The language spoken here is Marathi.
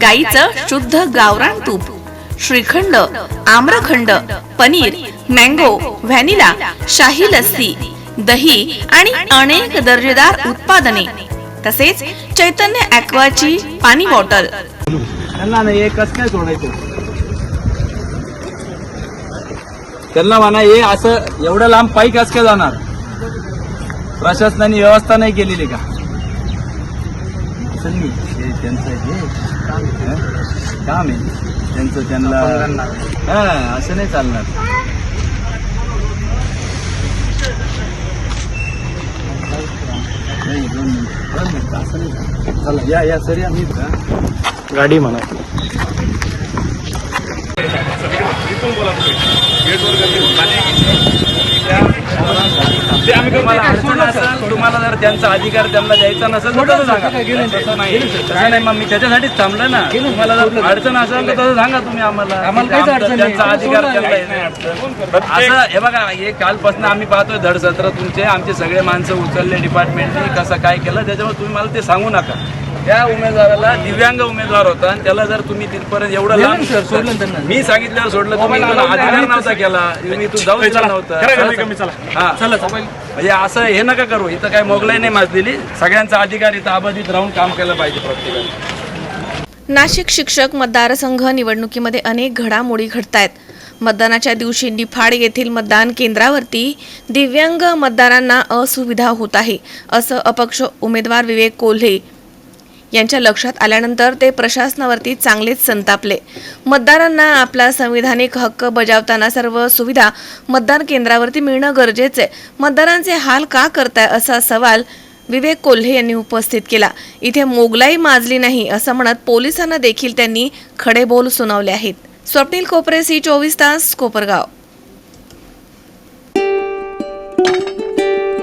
गाईचं शुद्ध गावरान तूप श्रीखंड आम्रखंड पनीर मँगो व्हॅनिला शाही लस्सी दही आणि अनेक दर्जेदार उत्पादने. तसेच चैतन्य ॲक्वाची पाणी बॉटल. त्यांना म्हणा हे असं एवढं लांब पायी कस काय जाणार? प्रशासनाने व्यवस्था नाही केलेली का? असेल मी हे त्यांचं हे हं? काम आहे. त्यांचं त्यांना हा असं नाही चालणार. नाही, दोन मिनिटं. दोन मिनिटं, असं नाही चालणार. चला या या सर या मी गाडी म्हणा. तुम्हाला अडचण असेल, तुम्हाला जर त्यांचा अधिकार त्यांना द्यायचा नसेल तर तसं सांगा. तसं नाही तसं नाही. मग मी त्याच्यासाठीच थांबलं ना. तुम्हाला जर अडचण असेल तर तसं सांगा तुम्ही आम्हाला. त्यांचा अधिकार त्यांना. असं हे बघा हे कालपासून आम्ही पाहतोय धडसत्र तुमचे आमचे सगळे माणसं उचलले डिपार्टमेंटने कसं काय केलं त्याच्यामुळे तुम्ही मला ते सांगू नका. त्या उमेदवाराला दिव्यांग उमेदवार होता आणि त्याला जर तुम्ही तिथपर्यंत एवढं लांब सोडलं मी सांगितल्यावर सोडलं तुम्ही अधिकार नव्हता केला. मी तू जाऊ दिलं नव्हतं हा. म्हणजे असं हे नका करू. इथं काय मोगलाई नाही माजलेली. सगळ्यांचा अधिकार इथं अबाधित राहून काम केलं पाहिजे प्रत्येकाने. नाशिक शिक्षक मतदारसंघ निवडणुकीमध्ये अनेक घडामोडी घडत आहेत मतदानाच्या दिवशी निफाड येथील मतदान केंद्रावरती दिव्यांग मतदारांना असुविधा होत आहे असं अपक्ष उमेदवार विवेक कोल्हे यांच्या लक्षात आल्यानंतर ते प्रशासनावरती चांगलेच संतापले. मतदारांना आपला संविधानिक हक्क बजावताना सर्व सुविधा मतदान केंद्रावरती मिळणं गरजेचं आहे मतदारांचे हाल का करताय असा सवाल विवेक कोल्हे यांनी उपस्थित केला. इथे मोगलाई माजली नाही असं म्हणत पोलिसांना देखील त्यांनी खडे बोल सुनावले आहेत. स्वप्नील कोपरे सी चोवीस तास कोपरगाव.